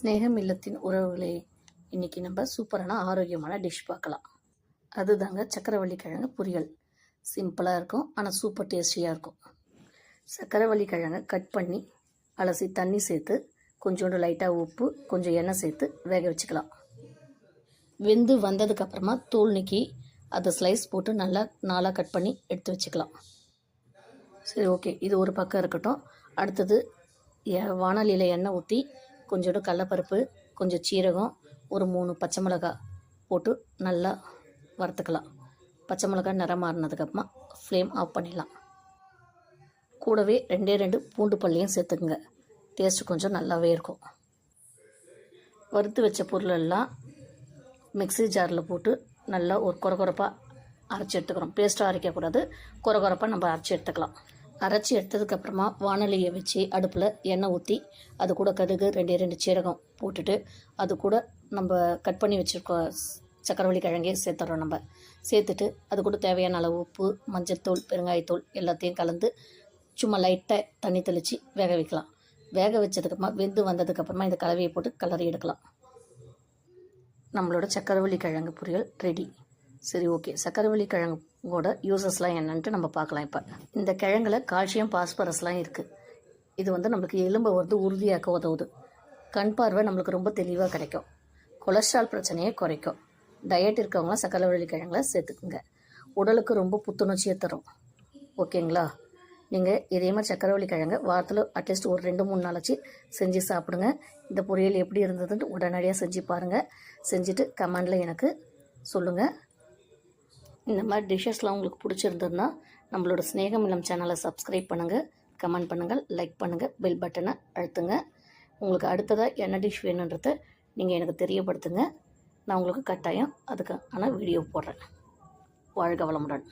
ஸ்னேகம் இல்லத்தின் உறவுகளே இன்றைக்கி நம்ம சூப்பரான ஆரோக்கியமான டிஷ் பார்க்கலாம். அதுதாங்க சக்கரவள்ளி கிழங்கு பொரியல் சிம்பிளாக இருக்கும் ஆனால் சூப்பர் டேஸ்டியாக இருக்கும். சக்கரவள்ளி கிழங்கை கட் பண்ணி அலசி தண்ணி சேர்த்து கொஞ்சோண்டு லைட்டாக உப்பு கொஞ்சம் எண்ணெய் சேர்த்து வேக வச்சுக்கலாம். வெந்து வந்ததுக்கப்புறமா தோல் நீக்கி அதை ஸ்லைஸ் போட்டு நல்லா நாளாக கட் பண்ணி எடுத்து வச்சுக்கலாம். சரி ஓகே இது ஒரு பக்கம் இருக்கட்டும். அடுத்தது எ- எண்ணெய் ஊற்றி கொஞ்சோண்டு கடலப்பருப்பு கொஞ்சம் சீரகம் ஒரு மூணு பச்சை மிளகாய் போட்டு நல்லா வறுத்துக்கலாம். பச்சை மிளகாய் நிறம் மாறினதுக்கப்புறமா ஃப்ளேம் ஆஃப் பண்ணிடலாம். கூடவே ரெண்டே ரெண்டு பூண்டு பள்ளியும் சேர்த்துக்குங்க. டேஸ்ட் கொஞ்சம் நல்லாவே இருக்கும். வறுத்து வச்ச பொருளெல்லாம் மிக்சி மிக்ஸி ஜாரில் போட்டு நல்லா ஒரு கொரகொரப்பாக அரைச்சி எடுத்துக்கிறோம். பேஸ்ட்டாக அரைக்கக்கூடாது. கொரகொரப்பாக நம்ம அரைச்சி எடுத்துக்கலாம். அரைச்சி எடுத்ததுக்கப்புறமா வானலியை வச்சு அடுப்பில் எண்ணெய் ஊற்றி அது கூட கடுகு ரெண்டே ரெண்டு சீரகம் போட்டுட்டு அது கூட நம்ம கட் பண்ணி வச்சுருக்க சக்கரவள்ளி கிழங்கே சேர்த்துறோம் நம்ம. சேர்த்துட்டு அது கூட தேவையான அளவு உப்பு மஞ்சள்தூள் பெருங்காயத்தூள் எல்லாத்தையும் கலந்து சும்மா லைட்டாக தண்ணி தெளித்து வேக வைக்கலாம். வேக வச்சதுக்கப்புறமா வெந்து வந்ததுக்கப்புறமா இந்த கலவையை போட்டு கலரி எடுக்கலாம். நம்மளோட சக்கரவள்ளி கிழங்கு பொரியல் ரெடி சரி ஓகே சக்கரவள்ளி கிழங்கோட யூசஸ்லாம் என்னன்ட்டு நம்ம பார்க்கலாம் இப்போ. இந்த கிழங்குல கால்சியம் பாஸ்பரஸ்லாம் இருக்குது இது வந்து நம்மளுக்கு எலும்பை வந்து உறுதியாக்க உதவுது. கண் பார்வை நம்மளுக்கு ரொம்ப தெளிவாக கிடைக்கும். கொலஸ்ட்ரால் பிரச்சனையை குறைக்கும். டயட் இருக்கவங்களாம் சக்கரவள்ளி கிழங்குல சேர்த்துக்குங்க. உடலுக்கு ரொம்ப புத்துணர்ச்சியை தரும். ஓகேங்களா? நீங்கள் இதே மாதிரி சக்கரவள்ளி கிழங்கு வாரத்தில் அட்லீஸ்ட் ஒரு ரெண்டு மூணு நாளாச்சு செஞ்சு சாப்பிடுங்க. இந்த பொரியல் எப்படி இருந்ததுன்னு உடனடியாக செஞ்சு பாருங்கள் செஞ்சுட்டு கமெண்டில் எனக்கு சொல்லுங்கள் இந்த மாதிரி டிஷ்ஷஸ்லாம் உங்களுக்கு பிடிச்சிருந்ததுன்னா நம்மளோட ஸ்நேகம் இல்லம் சேனலை சப்ஸ்கிரைப் பண்ணுங்கள் கமெண்ட் பண்ணுங்கள் லைக் பண்ணுங்கள் பெல் பட்டனை அழுத்துங்க. உங்களுக்கு அடுத்ததாக என்ன டிஷ் வேணுன்றதை நீங்கள் எனக்கு தெரியப்படுத்துங்க. நான் உங்களுக்கு கட்டாயம் அதுக்கு ஆனால் வீடியோ போடுறேன். வாழ்க வளமுடன்.